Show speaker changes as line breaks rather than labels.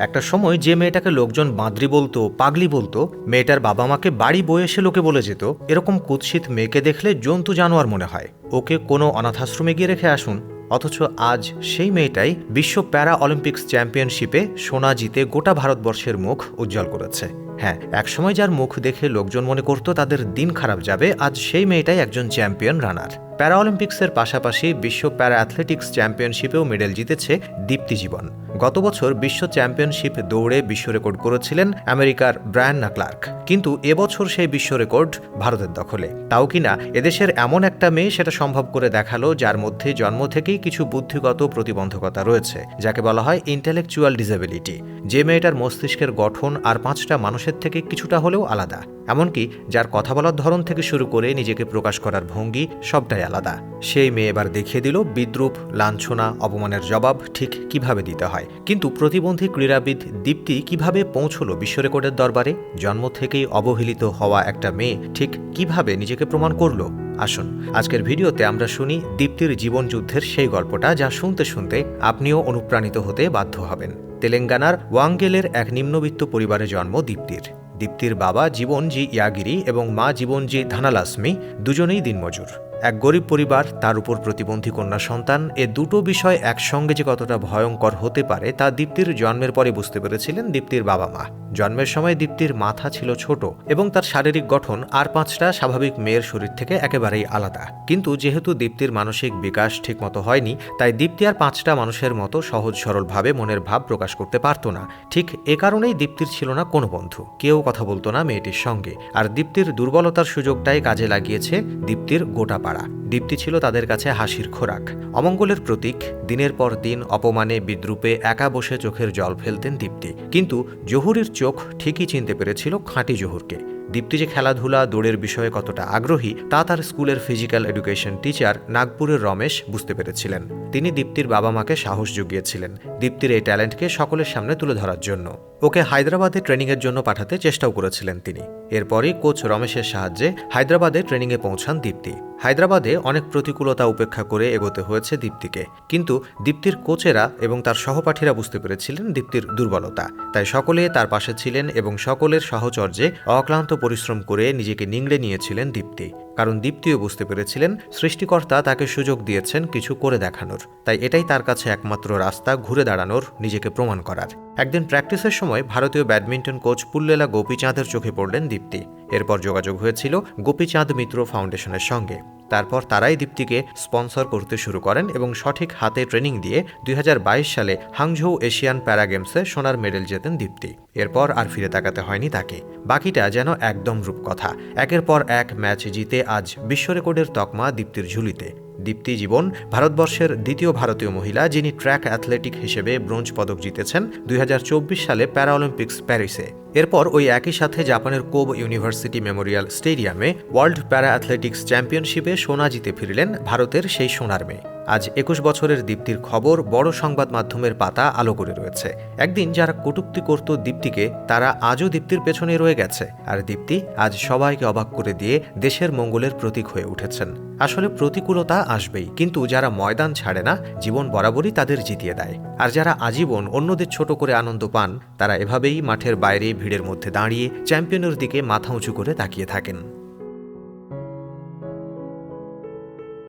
একটা সময় যে মেয়েটাকে লোকজন বাঁদরি বলতো, পাগলি বলতো, মেয়েটার বাবা মাকে বাড়ি বয়ে এসে লোকে বলে যেত, এরকম কুৎসিত মেয়েকে দেখলে জন্তু জানোয়ার মনে হয়। ওকে কোনো অনাথাশ্রমে গিয়ে রেখে আসুন। অথচ আজ সেই মেয়েটাই বিশ্ব প্যারা অলিম্পিক্স চ্যাম্পিয়নশিপে সোনা জিতে গোটা ভারতবর্ষের মুখ উজ্জ্বল করেছে। হ্যাঁ একসময় যার মুখ দেখে লোকজন মনে করত তাদের দিন খারাপ যাবে, আজ সেই মেয়েটাই একজন চ্যাম্পিয়ন রানার। প্যারা অলিম্পিক্সের পাশাপাশি বিশ্ব প্যারা অ্যাথলেটিক্স চ্যাম্পিয়নশিপেও মেডেল জিতেছে দীপ্তি জীবন। গত বছর বিশ্ব চ্যাম্পিয়নশিপ দৌড়ে বিশ্ব রেকর্ড করেছিলেন আমেরিকার ব্রায়ান্না ক্লার্ক। কিন্তু এবছর সেই বিশ্ব রেকর্ড ভারতের দখলে। তাও কিনা এদেশের এমন একটা মেয়ে সেটা সম্ভব করে দেখাল, যার মধ্যে জন্ম থেকেই কিছু বুদ্ধিগত প্রতিবন্ধকতা রয়েছে, যাকে বলা হয় ইন্টেলেকচুয়াল ডিসেবিলিটি যে মেয়েটার মস্তিষ্কের গঠন আর পাঁচটা মানুষের থেকে কিছুটা হলেও আলাদা। এমনকি যার কথা বলার ধরন থেকে শুরু করে নিজেকে প্রকাশ করার ভঙ্গি সবটাই আলাদা। সেই মেয়ে এবার দেখিয়ে দিল বিদ্রুপ, লাঞ্ছনা, অপমানের জবাব ঠিক কীভাবে দিতে হয়। কিন্তু প্রতিবন্ধী ক্রীড়াবিদ দীপ্তি কীভাবে পৌঁছলো বিশ্ব রেকর্ডের দরবারে? জন্ম থেকেই অবহেলিত হওয়া একটা মেয়ে ঠিক কীভাবে নিজেকে প্রমাণ করল? আসুন, আজকের ভিডিওতে আমরা শুনি দীপ্তির জীবন যুদ্ধের সেই গল্পটা যা শুনতে শুনতে আপনিও অনুপ্রাণিত হতে বাধ্য হবেন। তেলেঙ্গানার ওয়াঙ্গেলের এক নিম্নবিত্ত পরিবারে জন্ম দীপ্তির। দীপ্তির বাবা জীবনজি ইয়াগিরি এবং মা জীবনজি ধানালাসমি, দুজনেই দিনমজুর। এক গরিব পরিবার, তার উপর প্রতিবন্ধী কন্যা সন্তান, এ দুটো বিষয় একসঙ্গে যে কতটা ভয়ঙ্কর হতে পারে তা দীপ্তির জন্মের পরে বুঝতে পেরেছিলেন দীপ্তির বাবা মা। জন্মের সময় দীপ্তির মাথা ছিল ছোট এবং তার শারীরিক গঠন আর পাঁচটা স্বাভাবিক মেয়ের শরীর থেকে একেবারেই আলাদা। কিন্তু যেহেতু দীপ্তির মানসিক বিকাশ ঠিকমতো হয়নি, তাই দীপ্তি আর পাঁচটা মানুষের মতো সহজ সরলভাবে মনের ভাব প্রকাশ করতে পারত না। ঠিক এ কারণেই দীপ্তির ছিল না কোনো বন্ধু, কেউ কথা বলতো না মেয়েটির সঙ্গে। আর দীপ্তির দুর্বলতার সুযোগটাই কাজে লাগিয়েছে দীপ্তির গোটা পাড়া দীপ্তি ছিল তাদের কাছে হাসির খোরাক। অমঙ্গলের প্রতীক, দিনের পর দিন অপমানে বিদ্রুপে একা বসে চোখের জল ফেলতেন দীপ্তি। কিন্তু জহুরির চোখ ঠিকই চিনতে পেরেছিল খাঁটি জহুরকে। দীপ্তি যে খেলাধুলা, দৌড়ের বিষয়ে কতটা আগ্রহী, তা তার স্কুলের ফিজিক্যাল এডুকেশন টিচার নাগপুরের রমেশ বুঝতে পেরেছিলেন। তিনি দীপ্তির বাবা মাকে সাহস জুগিয়েছিলেন, দীপ্তির এই ট্যালেন্টকে সকলের সামনে তুলে ধরার জন্য। ওকে হায়দ্রাবাদে ট্রেনিংয়ের জন্য পাঠাতে চেষ্টাও করেছিলেন তিনি। এরপরই কোচ রমেশের সাহায্যে হায়দ্রাবাদে ট্রেনিংয়ে পৌঁছান দীপ্তি। হায়দ্রাবাদে অনেক প্রতিকূলতা উপেক্ষা করে এগোতে হয়েছে দীপ্তিকে। কিন্তু দীপ্তির কোচেরা এবং তার সহপাঠীরা বুঝতে পেরেছিলেন দীপ্তির দুর্বলতা। তাই সকলে তার পাশে ছিলেন এবং সকলের সাহচর্যে অক্লান্ত পরিশ্রম করে নিজেকে নিংড়ে নিয়েছিলেন দীপ্তি। কারণ দীপ্তিও বুঝতে পেরেছিলেন সৃষ্টিকর্তা তাকে সুযোগ দিয়েছেন কিছু করে দেখানোর। তাই এটাই তার কাছে একমাত্র রাস্তা ঘুরে দাঁড়ানোর, নিজেকে প্রমাণ করার। একদিন প্র্যাকটিসের সময় ভারতীয় ব্যাডমিন্টন কোচ পুল্লেলা গোপীচাঁদের চোখে পড়লেন দীপ্তি। এরপর যোগাযোগ হয়েছিল গোপীচাঁদ মিত্র ফাউন্ডেশনের সঙ্গে। তারপর তারাই দীপ্তিকে স্পন্সর করতে শুরু করেন এবং সঠিক হাতে ট্রেনিং দিয়ে দুই হাজার বাইশ সালে হাংঝৌ এশিয়ান প্যারা গেমসে সোনার মেডেল জেতেন দীপ্তি। এরপর আর ফিরে তাকাতে হয়নি তাকে। বাকিটা যেন একদম রূপকথা। একের পর এক ম্যাচ জিতে আজ বিশ্ব রেকর্ডের তকমা দীপ্তির ঝুলিতে। দীপ্তি জীবন, ভারতবর্ষের দ্বিতীয় ভারতীয় মহিলা যিনি ট্র্যাক অ্যাথলেটিক হিসেবে ব্রোঞ্জ পদক জিতেছেন দুই হাজার চব্বিশ সালে প্যারাঅলিম্পিক্স প্যারিসে। এরপর ওই একই সাথে জাপানের কোব ইউনিভার্সিটি মেমোরিয়াল স্টেডিয়ামে ওয়ার্ল্ড প্যারা অ্যাথলেটিক্স চ্যাম্পিয়নশিপে সোনা জিতে ফিরলেন ভারতের সেই সোনার মেয়ে। আজ একুশ বছরের দীপ্তির খবর বড় সংবাদ মাধ্যমের পাতা আলো করে রয়েছে। একদিন যারা কটুক্তি করত দীপ্তিকে, তারা আজও দীপ্তির পেছনে রয়ে গেছে। আর দীপ্তি আজ সবাইকে অবাক করে দিয়ে দেশের মঙ্গলের প্রতীক হয়ে উঠেছেন। আসলে প্রতিকূলতা আসবেই, কিন্তু যারা ময়দান ছাড়ে না, জীবন বরাবরই তাদের জিতিয়ে দেয়। আর যারা আজীবন অন্যদের ছোট করে আনন্দ পান, তারা এভাবেই মাঠের বাইরে, ভিড়ের মধ্যে দাঁড়িয়ে চ্যাম্পিয়নের দিকে মাথা উঁচু করে তাকিয়ে থাকেন।